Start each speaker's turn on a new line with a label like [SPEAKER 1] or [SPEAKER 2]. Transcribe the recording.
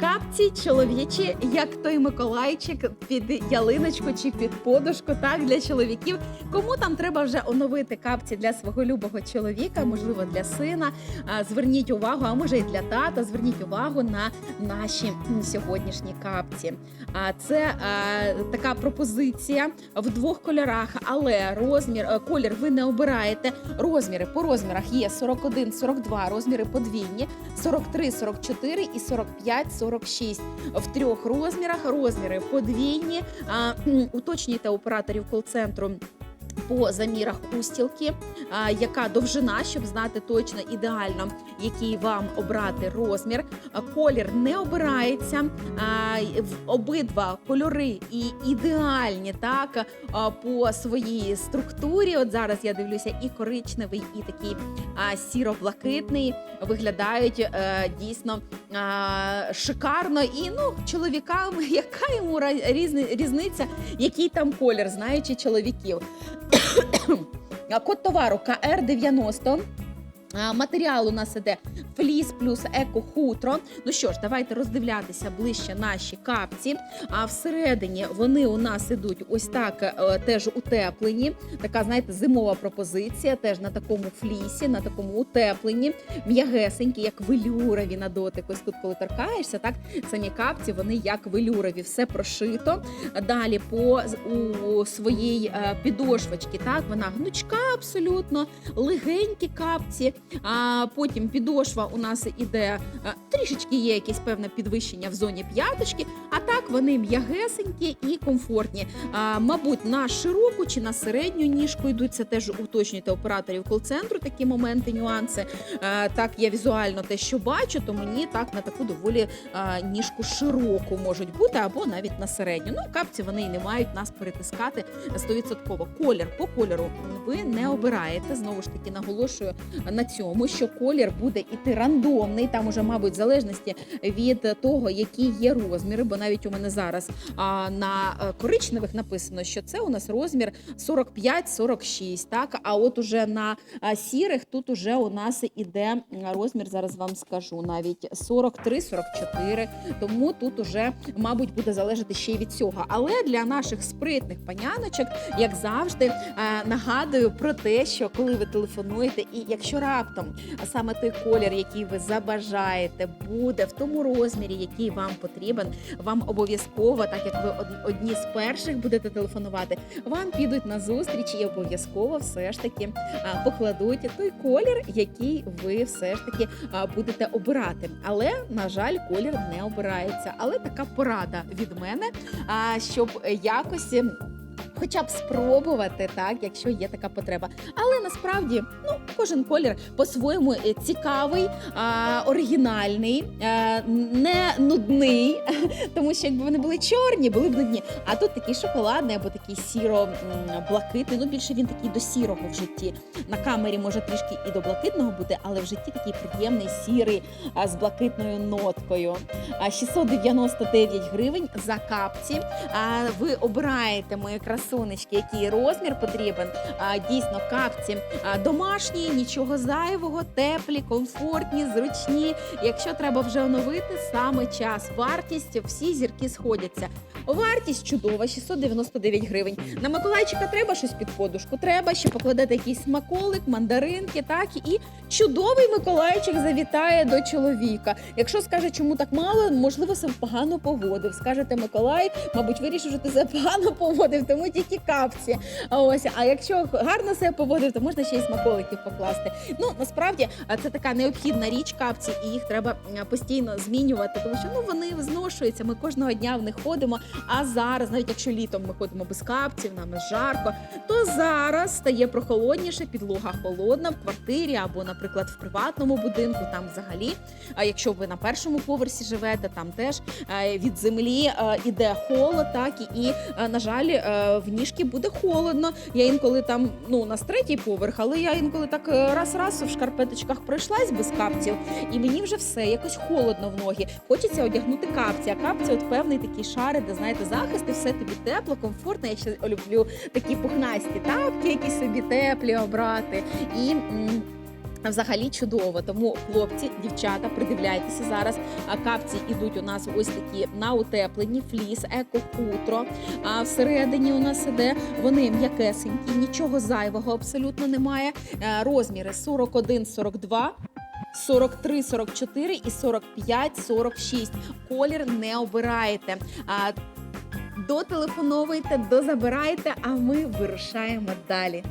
[SPEAKER 1] Капці чоловічі, як той Миколайчик під ялиночку чи під подушку, так для чоловіків. Кому там треба вже оновити капці для свого любого чоловіка, можливо, для сина. Зверніть увагу, а може і для тата. Зверніть увагу на наші сьогоднішні капці. А це така пропозиція в двох кольорах, але розмір, е, колір ви не обираєте. Розміри по розмірах є 41, 42, розміри подвійні, 43, 44 і 45, 46. В трьох розмірах розміри подвійні. А, уточнюйте операторів кол-центру. По замірах устілки, яка довжина, щоб знати точно ідеально, який вам обрати розмір. Колір не обирається. в Обидва кольори і ідеальні так по своїй структурі. От зараз я дивлюся, і коричневий, і такий сіро-блакитний виглядають е, дійсно шикарно. І ну, чоловікам, яка йому різниця, який там колір, знаючи чоловіків. Код товару КР90. Матеріал у нас іде фліс плюс еко-хутро. Ну що ж, давайте роздивлятися ближче наші капці. А всередині вони у нас ідуть ось так е, теж утеплені. Така, знаєте, зимова пропозиція, теж на такому флісі, на такому утепленні, м'ягесенькі, як велюрові на дотик. Ось тут, коли торкаєшся, так самі капці вони як велюрові, все прошито. Далі по у своїй е, підошвочці, так вона гнучка абсолютно, легенькі капці. А потім підошва у нас іде е, трішечки є якесь певне підвищення в зоні п'яточки, а так вони м'ягесенькі і комфортні. А, мабуть, на широку чи на середню ніжку йдуть. Це теж уточнюйте операторів кол-центру такі моменти, нюанси. Е, так, я візуально те, що бачу, то мені так на таку доволі е, ніжку широку можуть бути, або навіть на середню. Ну, капці вони і не мають нас перетискати 100%. Колір по кольору ви не обираєте. Знову ж таки, наголошую на цьому, що колір буде іти рандомний. Там уже, мабуть, в залежності від того, які є розміри. Бо навіть у мене зараз а, на е, коричневих написано, що це у нас розмір 45-46, Так, а от уже на сірих тут уже у нас іде розмір. Зараз вам скажу навіть 43-44. Тому тут уже, мабуть, буде залежати ще й від цього. Але для наших спритних паняночок, як завжди, е, нагадую про те, що коли ви телефонуєте, і якщо раптом саме той колір, який ви забажаєте, буде в тому розмірі, який вам потрібен, вам обов'язково, так як ви од- одні з перших будете телефонувати, вам підуть на зустріч і обов'язково все ж таки покладуть той колір, який ви все ж таки будете обирати. Але на жаль, колір не обирається. Але така порада від мене, щоб якось. Хоча б спробувати, так, якщо є така потреба. Але насправді ну, кожен колір по-своєму е, цікавий, а, оригінальний, е, не нудний, тому що якби вони були чорні, були б нудні. А тут такий шоколадний або такий сіро-блакитний. Ну більше він такий до сірого в житті. На камері може трішки і до блакитного бути, але в житті такий приємний сірий а, з блакитною ноткою. А, 699 гривень за капці. А, ви обираєте мої красунечки, який розмір потрібен. Дійсно, капці домашні, нічого зайвого, теплі, комфортні, зручні. Якщо треба вже оновити, саме час. Вартість всі зірки сходяться. Вартість чудова, 699 гривень. На Миколайчика треба щось під подушку. Треба ще покладати якийсь смаколик, мандаринки, так і чудовий Миколайчик завітає до чоловіка. Якщо скаже, чому так мало, можливо, себе погано поводив. Скажете Миколай, мабуть, вирішив, що ти себе погано поводив, тому тільки капці. Ось, а якщо гарно себе поводив, то можна ще й смаколиків покласти. Ну насправді це така необхідна річ капці, і їх треба постійно змінювати, тому що ну вони зношуються. Ми кожного дня в них ходимо. А зараз, навіть якщо літом ми ходимо без капців, нам жарко, то зараз стає прохолодніше, підлога холодна в квартирі або, наприклад, в приватному будинку. Там взагалі, а якщо ви на першому поверсі живете, там теж е, від землі е, іде холод, так і, е, на жаль, е, в буде холодно. Я інколи там ну на третій поверх, але я інколи так е, раз-раз в шкарпеточках пройшлась без капців, і мені вже все якось холодно в ноги. Хочеться одягнути капці. А капці, от певний такий шари, де знаєте, захист, і все тобі тепло, комфортно. Я ще люблю такі пухнасті тапки, які собі теплі обрати. І Взагалі чудово, тому хлопці, дівчата, придивляйтеся зараз. Капці ідуть у нас ось такі на утеплені, фліс, еко-хутро. А всередині у нас іде вони м'якесенькі, нічого зайвого абсолютно немає. Е, Розміри 41, 42. 43, 44 і 45, 46. Колір не обираєте. А, дотелефоновуйте, дозабирайте, а ми вирушаємо далі.